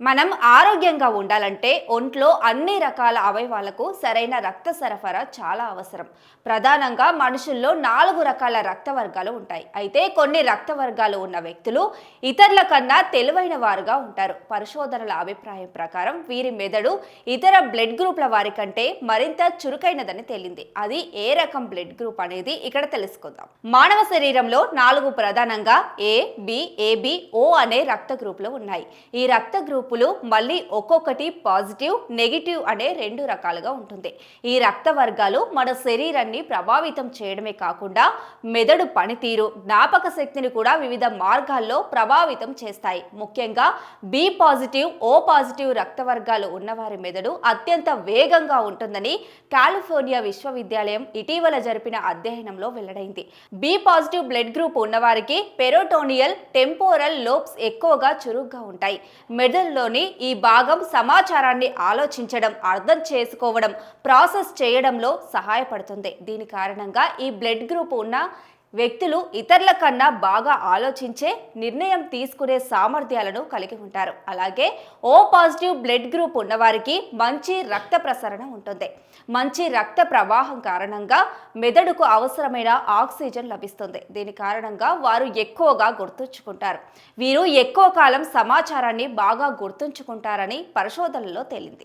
మనం ఆరోగ్యంగా ఉండాలంటే ఒంట్లో అన్ని రకాల అవయవాలకు సరైన రక్త సరఫరా చాలా అవసరం. ప్రధానంగా మనుషుల్లో నాలుగు రకాల రక్త వర్గాలు ఉంటాయి. అయితే కొన్ని రక్త వర్గాలు ఉన్న వ్యక్తులు ఇతరుల కన్నా తెలివైన వారుగా ఉంటారు. పరిశోధనల అభిప్రాయం ప్రకారం వీరి మెదడు ఇతర బ్లడ్ గ్రూప్ల వారి కంటే మరింత చురుకైనదని తేలింది. అది ఏ రకం బ్లడ్ గ్రూప్ అనేది ఇక్కడ తెలుసుకుందాం. మానవ శరీరంలో నాలుగు ప్రధానంగా ఏ బి ఏబి ఓ అనే రక్త గ్రూపులు ఉన్నాయి. ఈ రక్త గ్రూప్ గ్రూపులు మళ్ళీ ఒక్కొక్కటి పాజిటివ్ నెగిటివ్ అనే రెండు రకాలుగా ఉంటుంది. ఈ రక్త వర్గాలు మన శరీరాన్ని ప్రభావితం చేయడమే కాకుండా మెదడు పనితీరు జ్ఞాపక శక్తిని కూడా వివిధ మార్గాల్లో ప్రభావితం చేస్తాయి. ముఖ్యంగా బి పాజిటివ్ ఓ పాజిటివ్ రక్త వర్గాలు ఉన్నవారి మెదడు అత్యంత వేగంగా ఉంటుందని కాలిఫోర్నియా విశ్వవిద్యాలయం ఇటీవల జరిపిన అధ్యయనంలో వెల్లడైంది. బి పాజిటివ్ బ్లడ్ గ్రూప్ ఉన్నవారికి పెరోటోనియల్ టెంపోరల్ లోబ్స్ ఎక్కువగా చురుగ్గా ఉంటాయి. మెదడులోని ఈ భాగం సమాచారాన్ని ఆలోచించడం అర్థం చేసుకోవడం ప్రాసెస్ చేయడంలో సహాయపడుతుంది. దీని కారణంగా ఈ బ్లడ్ గ్రూప్ ఉన్న వ్యక్తులు ఇతరుల కన్నా బాగా ఆలోచించే నిర్ణయం తీసుకునే సామర్థ్యాలను కలిగి ఉంటారు. అలాగే ఓ పాజిటివ్ బ్లడ్ గ్రూప్ ఉన్నవారికి మంచి రక్త ప్రసరణ ఉంటుంది. మంచి రక్త ప్రవాహం కారణంగా మెదడుకు అవసరమైన ఆక్సిజన్ లభిస్తుంది. దీని కారణంగా వారు ఎక్కువగా గుర్తుంచుకుంటారు. వీరు ఎక్కువ కాలం సమాచారాన్ని బాగా గుర్తుంచుకుంటారని పరిశోధనలో తేలింది.